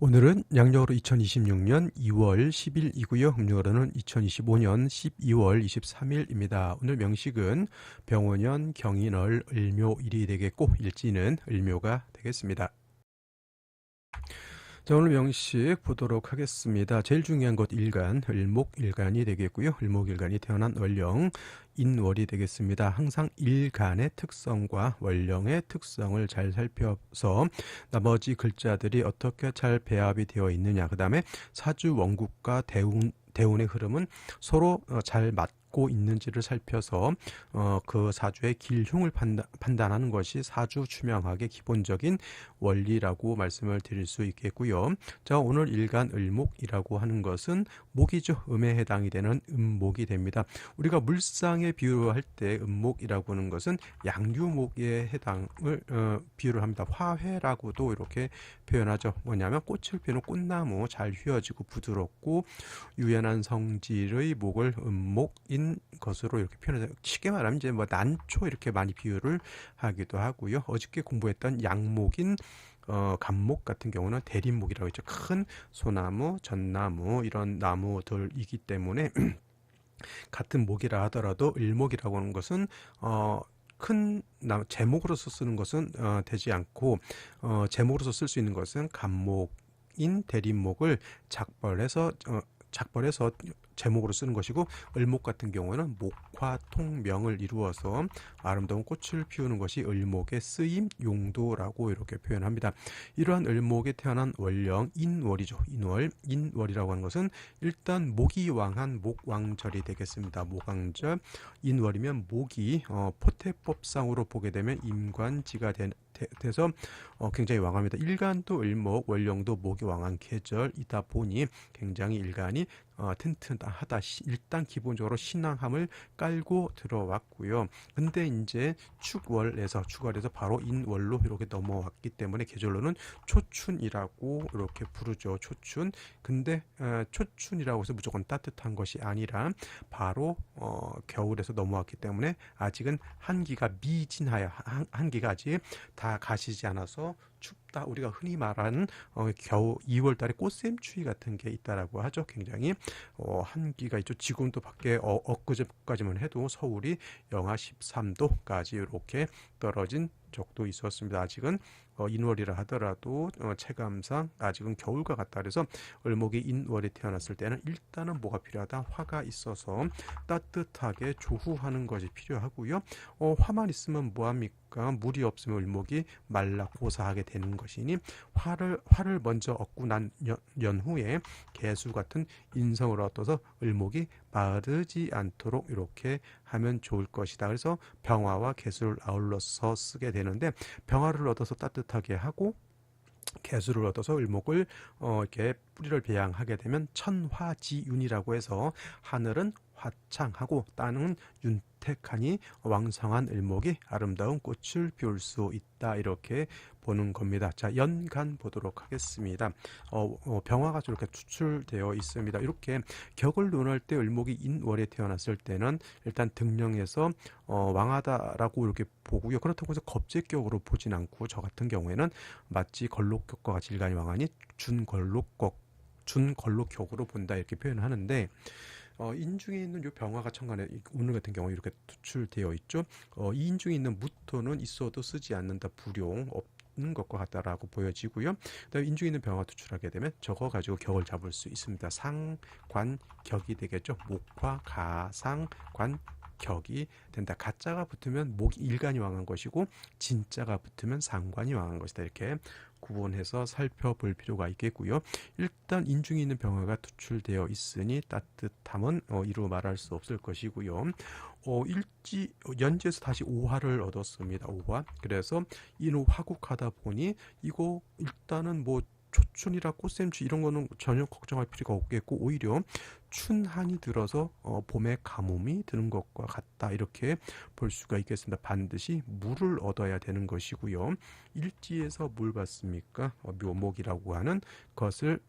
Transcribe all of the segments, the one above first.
오늘은 양력으로 2026년 2월 10일이고요. 음력으로는 2025년 12월 23일입니다. 오늘 명식은 병원년 경인월 을묘일이 되겠고 일지는 을묘가 되겠습니다. 자, 오늘 명식 보도록 하겠습니다. 제일 중요한 것 일간, 을목일간이 되겠고요. 을목일간이 태어난 월령, 인월이 되겠습니다. 항상 일간의 특성과 월령의 특성을 잘 살펴서 나머지 글자들이 어떻게 잘 배합이 되어 있느냐, 그 다음에 사주 원국과 대운, 대운의 흐름은 서로 어, 잘 맞, 갖고 있는지를 살펴서 어, 그 사주의 길흉을 판단, 판단하는 것이 사주 추명학의 기본적인 원리라고 말씀을 드릴 수 있겠고요. 자 오늘 일간 을목이라고 하는 것은 목이죠. 음에 해당이 되는 음목이 됩니다. 우리가 물상에 비유할 때 음목이라고 하는 것은 양류목에 해당을 어, 비유를 합니다. 화훼라고도 이렇게 표현하죠. 뭐냐면 꽃을 피우는 꽃나무 잘 휘어지고 부드럽고 유연한 성질의 목을 음목인 것으로 이렇게 표현해서 쉽게 말하면 이제 뭐 난초 이렇게 많이 비유를 하기도 하고요. 어저께 공부했던 양목인 어, 감목 같은 경우는 대림목이라고 했죠. 큰 소나무, 전나무 이런 나무들이기 때문에 같은 목이라 하더라도 일목이라고 하는 것은 어, 큰 제목으로서 쓰는 것은 어, 되지 않고 어, 제목으로서 쓸 수 있는 것은 감목인 대림목을 작벌해서 어, 작벌해서 제목으로 쓰는 것이고 을목 같은 경우는 목화 통명을 이루어서 아름다운 꽃을 피우는 것이 을목의 쓰임 용도라고 이렇게 표현합니다. 이러한 을목에 태어난 월령 인월이죠. 인월 인월이라고 하는 것은 일단 목이 왕한 목왕절이 되겠습니다. 목왕절 인월이면 목이 어, 포태법상으로 보게 되면 임관지가 되, 돼서 어, 굉장히 왕합니다. 일간도 을목, 월령도 목이 왕한 계절이다 보니 굉장히 일간이 어, 튼튼하다. 일단 기본적으로 신앙함을 깔고 들어왔고요. 근데 이제 축월에서 축월에서 바로 인월로 이렇게 넘어왔기 때문에 계절로는 초춘이라고 이렇게 부르죠. 초춘. 근데 어, 초춘이라고 해서 무조건 따뜻한 것이 아니라 바로 어, 겨울에서 넘어왔기 때문에 아직은 한기가 미진하여 한, 한기가 아직 다 가시지 않아서 춥다. 우리가 흔히 말하는 어, 겨우 2월 달에 꽃샘 추위 같은 게 있다라고 하죠. 굉장히 어, 한기가 있죠. 지금도 밖에 어, 엊그제까지만 해도 서울이 영하 13도까지 이렇게 떨어진 적도 있었습니다. 아직은 어, 인월이라 하더라도 어, 체감상 아직은 겨울과 같다 그래서 을목이 인월에 태어났을 때는 일단은 뭐가 필요하다 화가 있어서 따뜻하게 조후하는 것이 필요하고요 어, 화만 있으면 뭐합니까 물이 없으면 을목이 말라 고사하게 되는 것이니 화를 화를 먼저 얻고 난 연, 후에 개수 같은 인성을 얻어서 을목이 마르지 않도록 이렇게 하면 좋을 것이다. 그래서 병화와 개수를 아울러서 쓰게 되는데 병화를 얻어서 따뜻하게 하고 개수를 얻어서 을목을 어, 이렇게 뿌리를 배양하게 되면 천화지윤이라고 해서 하늘은 화창하고 땅은 윤 택하니 왕성한 을목이 아름다운 꽃을 피울 수 있다 이렇게 보는 겁니다. 자 연간 보도록 하겠습니다. 어, 어, 병화가 이렇게 추출되어 있습니다. 이렇게 격을 논할 때 을목이 인월에 태어났을 때는 일단 등령에서 어, 왕하다라고 이렇게 보고요. 그렇다고 해서 겁제격으로 보진 않고 저 같은 경우에는 마치 걸록격과 같이 일간이 왕하니 준걸록격 준걸록격으로 본다 이렇게 표현하는데 어, 인중에 있는 요 병화가 천간에 오늘 같은 경우 이렇게 투출되어 있죠. 어, 이 인중에 있는 무토는 있어도 쓰지 않는다 불용 없는 것과 같다라고 보여지고요. 그다음에 인중에 있는 병화 투출하게 되면 저거 가지고 격을 잡을 수 있습니다. 상관격이 되겠죠. 목화 가상관 격이 된다. 가짜가 붙으면 목이 일간이 왕한 것이고 진짜가 붙으면 상관이 왕한 것이다. 이렇게 구분해서 살펴볼 필요가 있겠고요. 일단 인중에 있는 병화가 투출되어 있으니 따뜻함은 어, 이루 말할 수 없을 것이고요. 어, 일지 연지에서 다시 오화를 얻었습니다. 오화. 그래서 이노 화국하다 보니 이거 일단은 뭐 초춘이라 꽃샘추 이런 거는 전혀 걱정할 필요가 없겠고 오히려 춘한이 들어서 어, 봄에 가뭄이 드는 것과 같다 이렇게 볼 수가 있겠습니다. 반드시 물을 얻어야 되는 것이고요. 일지에서 뭘 봤습니까? 어, 묘목이라고 하는 것을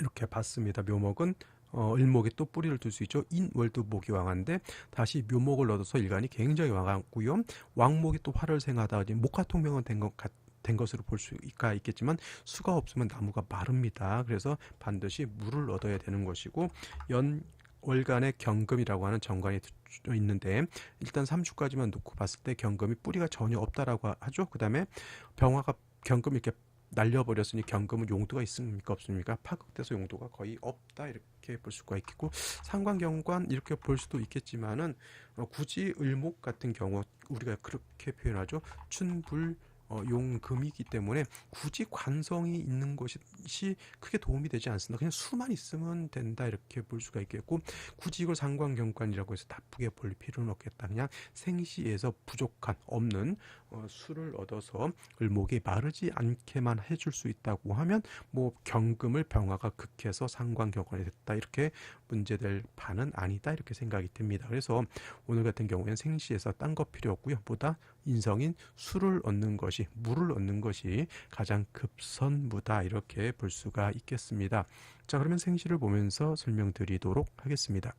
이렇게 봤습니다. 묘목은 어, 을목에 또 뿌리를 둘 수 있죠. 인월도 목이 왕한데 다시 묘목을 얻어서 일간이 굉장히 왕하고요. 왕목이 또 화를 생하다 목화통명은 된 것 같. 된 것으로 볼 수가 있겠지만 수가 없으면 나무가 마릅니다. 그래서 반드시 물을 얻어야 되는 것이고 연 월간의 경금이라고 하는 정관이 있는데 일단 3주까지만 놓고 봤을 때 경금이 뿌리가 전혀 없다라고 하죠. 그다음에 병화가 경금 이렇게 날려버렸으니 경금은 용도가 있습니까 없습니까? 파극돼서 용도가 거의 없다 이렇게 볼 수가 있겠고 상관경관 이렇게 볼 수도 있겠지만은 어, 굳이 을목 같은 경우 우리가 그렇게 표현하죠. 춘불 어, 용금이기 때문에 굳이 관성이 있는 것이 크게 도움이 되지 않습니다. 그냥 수만 있으면 된다 이렇게 볼 수가 있겠고 굳이 이걸 상관경관이라고 해서 나쁘게 볼 필요는 없겠다. 그냥 생시에서 부족한 없는 어, 수를 얻어서 을목이 마르지 않게만 해줄 수 있다고 하면 뭐 경금을 병화가 극해서 상관경관이 됐다 이렇게 문제될 판은 아니다 이렇게 생각이 듭니다. 그래서 오늘 같은 경우에는 생시에서 딴 거 필요 없고요. 보다 인성인 수를 얻는 것이 물을 얻는 것이 가장 급선무다 이렇게 볼 수가 있겠습니다. 자 그러면 생시를 보면서 설명드리도록 하겠습니다.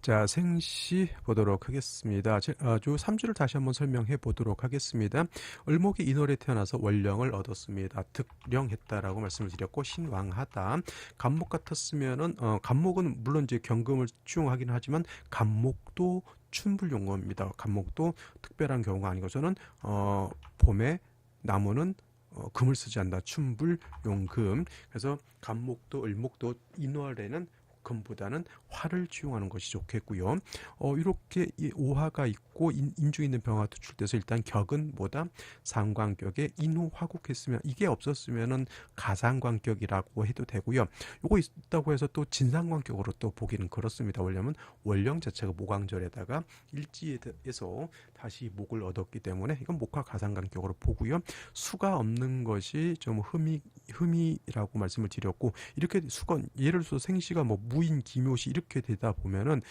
자, 생시 보도록 하겠습니다. 어, 주 3주를 다시 한번 설명해 보도록 하겠습니다. 을목이 인월에 태어나서 원령을 얻었습니다. 득령했다라고 말씀을 드렸고 신왕하다. 간목 같았으면은 어, 간목은 물론 이제 경금을 추용하기는 하지만 간목도 춘불 용어입니다. 간목도 특별한 경우가 아니고 저는 어, 봄에 나무는 어, 금을 쓰지 않는다. 춘불 용금. 그래서 간목도 을목도 인월에는 금보다는 화를 취용하는 것이 좋겠고요. 어, 이렇게 오화가 있고 인, 주 있는 병화 투출돼서 일단 격은 뭐다? 상관격에 인후 화국했으면 이게 없었으면은 가상관격이라고 해도 되고요. 요거 있다고 해서 또 진상관격으로 또 보기는 그렇습니다. 왜냐면 원령 자체가 모광절에다가 일지에서 다시 목을 얻었기 때문에 이건 목화 가상관격으로 보고요. 수가 없는 것이 좀 흠이 흠이라고 말씀을 드렸고 이렇게 수건 예를 들어서 생시가 뭐 무인 기묘시 이렇게 되다 보면은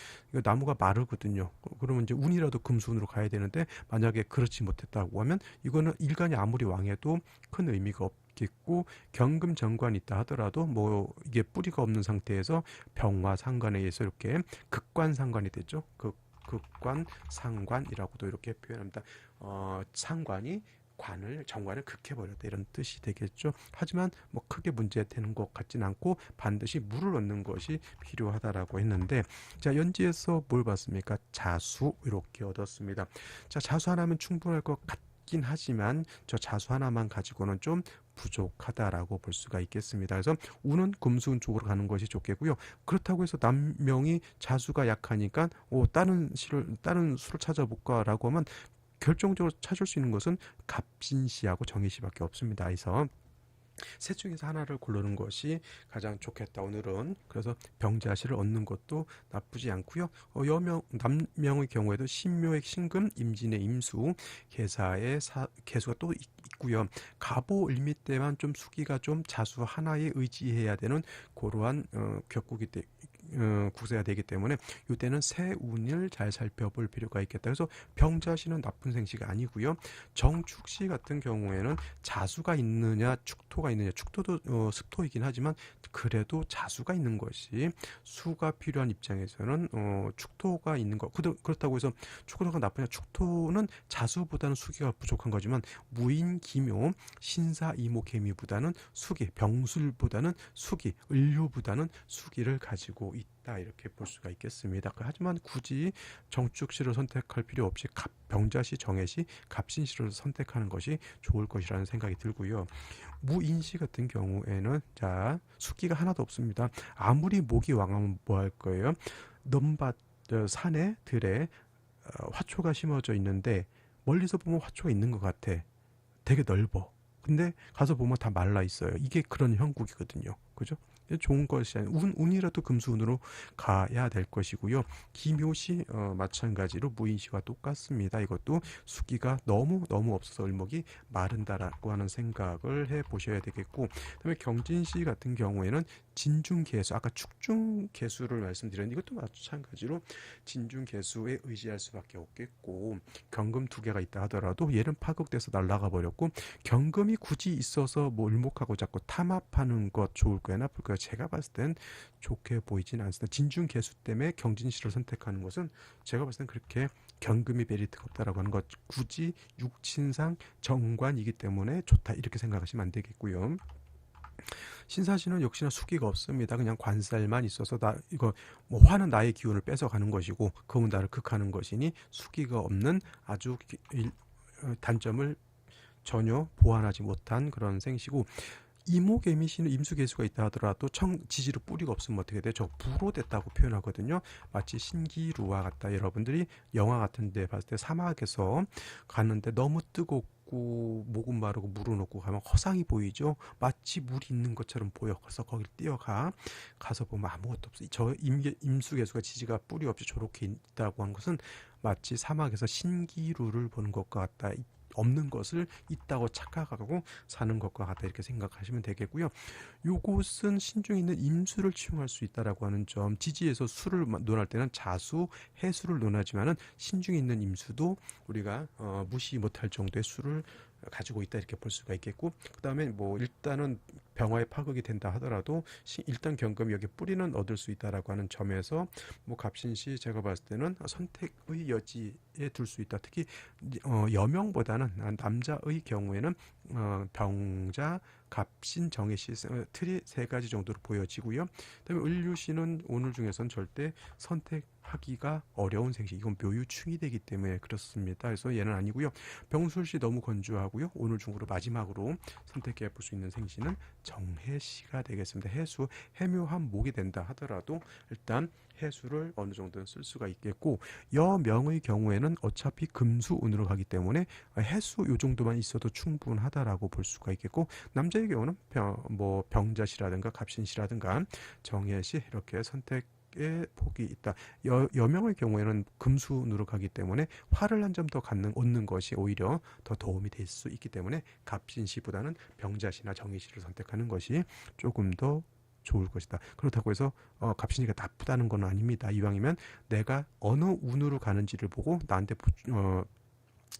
나무가 마르거든요. 그러면 이제 운이라도 금수운으로 가야 되는데 만약에 그렇지 못했다고 하면 이거는 일간이 아무리 왕해도 큰 의미가 없겠고 경금 정관이 있다 하더라도 뭐 이게 뿌리가 없는 상태에서 병화 상관에 의해서 이렇게 극관 상관이 됐죠. 극 극관 상관이라고도 이렇게 표현합니다. 어, 상관이 관을 정관을 극해버렸다 이런 뜻이 되겠죠. 하지만 뭐 크게 문제되는 것 같진 않고 반드시 물을 얻는 것이 필요하다라고 했는데 자 연지에서 뭘 봤습니까? 자수 이렇게 얻었습니다. 자 자수 하나면 충분할 것 같긴 하지만 저 자수 하나만 가지고는 좀 부족하다라고 볼 수가 있겠습니다. 그래서 우는 금수운 쪽으로 가는 것이 좋겠고요. 그렇다고 해서 남명이 자수가 약하니까 오 다른 시를 다른 수를 찾아볼까라고 하면 결정적으로 찾을 수 있는 것은 갑진시하고 정희시밖에 없습니다. 그래서 셋 중에서 하나를 고르는 것이 가장 좋겠다. 오늘은 그래서 병자시를 얻는 것도 나쁘지 않고요. 어, 여명 남명의 경우에도 신묘의 신금, 임진의 임수, 개사의 사, 개수가 또 있 고요. 가보 을미 때만 좀 수기가 좀 자수 하나에 의지해야 되는 그러한 어, 격국이 때, 어, 구세가 되기 때문에 이때는 새 운을 잘 살펴볼 필요가 있겠다. 그래서 병자시는 나쁜 생시가 아니고요. 정축시 같은 경우에는 자수가 있느냐 축토가 있느냐 축토도 어, 습토이긴 하지만 그래도 자수가 있는 것이 수가 필요한 입장에서는 어, 축토가 있는 것 그렇다고 해서 축토가 나쁘냐 축토는 자수보다는 수기가 부족한 거지만 무인 기묘 신사 이모 개미보다는 수기 병술보다는 수기 을류보다는 수기를 가지고 있다 이렇게 볼 수가 있겠습니다. 하지만 굳이 정축시를 선택할 필요 없이 갑, 병자시 정해시 갑신시를 선택하는 것이 좋을 것이라는 생각이 들고요. 무인시 같은 경우에는 자 숫기가 하나도 없습니다. 아무리 목이 왕하면 뭐 할 거예요? 넘밭 산에 들에 어, 화초가 심어져 있는데 멀리서 보면 화초가 있는 것 같아. 되게 넓어. 근데 가서 보면 다 말라 있어요. 이게 그런 형국이거든요. 그죠? 좋은 것이 아니 운, 운이라도 금수운으로 가야 될 것이고요. 기묘시 어, 마찬가지로 무인시와 똑같습니다. 이것도 수기가 너무 너무 없어서 을목이 마른다라고 하는 생각을 해 보셔야 되겠고 그다음에 경진시 같은 경우에는 진중 개수 아까 축중 개수를 말씀드렸는데 이것도 마찬가지로 진중 개수에 의지할 수밖에 없겠고 경금 두 개가 있다 하더라도 얘는 파극돼서 날아가 버렸고 경금이 굳이 있어서 뭐 을목하고 자꾸 탐합하는 것 좋을 거야 나쁠 거야 제가 봤을 땐 좋게 보이진 않습니다 진중 개수 때문에 경진시를 선택하는 것은 제가 봤을 땐 그렇게 경금이 메리트가 없다라고 하는 것 굳이 육친상 정관이기 때문에 좋다 이렇게 생각하시면 안 되겠고요. 신사시는 역시나 수기가 없습니다. 그냥 관살만 있어서 나 이거 뭐 화는 나의 기운을 뺏어가는 것이고 금은 나를 극하는 것이니 수기가 없는 아주 어, 단점을 전혀 보완하지 못한 그런 생시고 이목애미씨는 임수개수가 있다 하더라도 청 지지로 뿌리가 없으면 어떻게 돼? 저 부로 됐다고 표현하거든요. 마치 신기루와 같다. 여러분들이 영화 같은데 봤을 때 사막에서 가는데 너무 뜨겁고 목은 마르고 물은 없고 가면 허상이 보이죠. 마치 물이 있는 것처럼 보여. 그래서 거길 뛰어가 가서 보면 아무것도 없어. 저 임계, 임수개수가 지지가 뿌리 없이 저렇게 있다고 하는 것은 마치 사막에서 신기루를 보는 것과 같다. 이- 없는 것을 있다고 착각하고 사는 것과 같다 이렇게 생각하시면 되겠고요. 요것은 신중에 있는 임수를 치용할 수 있다라고 하는 점. 지지에서 수를 마- 논할 때는 자수, 해수를 논하지만은 신중에 있는 임수도 우리가 어, 무시 못할 정도의 수를 가지고 있다 이렇게 볼 수가 있겠고 그다음에 뭐 일단은 병화에 파극이 된다 하더라도 시- 일단 경금 여기 뿌리는 얻을 수 있다라고 하는 점에서 뭐 갑신시 제가 봤을 때는 선택의 여지에 둘 수 있다. 특히 어, 여명보다는 남자의 경우에는 어, 병자 갑신 정해시 어, 틀이 세 가지 정도로 보여지고요. 그다음에 을류시는 오늘 중에선 절대 선택하기가 어려운 생시. 이건 묘유충이 되기 때문에 그렇습니다. 그래서 얘는 아니고요. 병술시 너무 건조하고요. 오늘 중으로 마지막으로 선택해 볼 수 있는 생시는 정해시가 되겠습니다. 해수 해묘한 목이 된다 하더라도 일단 해수를 어느 정도는 쓸 수가 있겠고 여명의 경우에는 어차피 금수운으로 가기 때문에 해수 요 정도만 있어도 충분하다라고 볼 수가 있겠고 남자의 경우는 병, 뭐 병자시라든가 갑신시라든가 정예시 이렇게 선택 의 폭이 있다. 여, 여명의 경우에는 금수운으로 가기 때문에 화를 한 점 더 갖는 얻는 것이 오히려 더 도움이 될 수 있기 때문에 갑신시보다는 병자시나 정예시를 선택하는 것이 조금 더 좋을 것이다. 그렇다고 해서 어, 갑신이가 나쁘다는 건 아닙니다. 이왕이면 내가 어느 운으로 가는지를 보고 나한테 보, 어,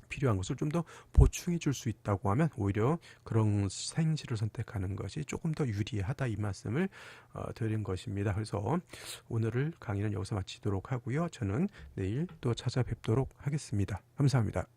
필요한 것을 좀 더 보충해 줄 수 있다고 하면 오히려 그런 생시를 선택하는 것이 조금 더 유리하다 이 말씀을 어, 드린 것입니다. 그래서 오늘을 강의는 여기서 마치도록 하고요. 저는 내일 또 찾아뵙도록 하겠습니다. 감사합니다.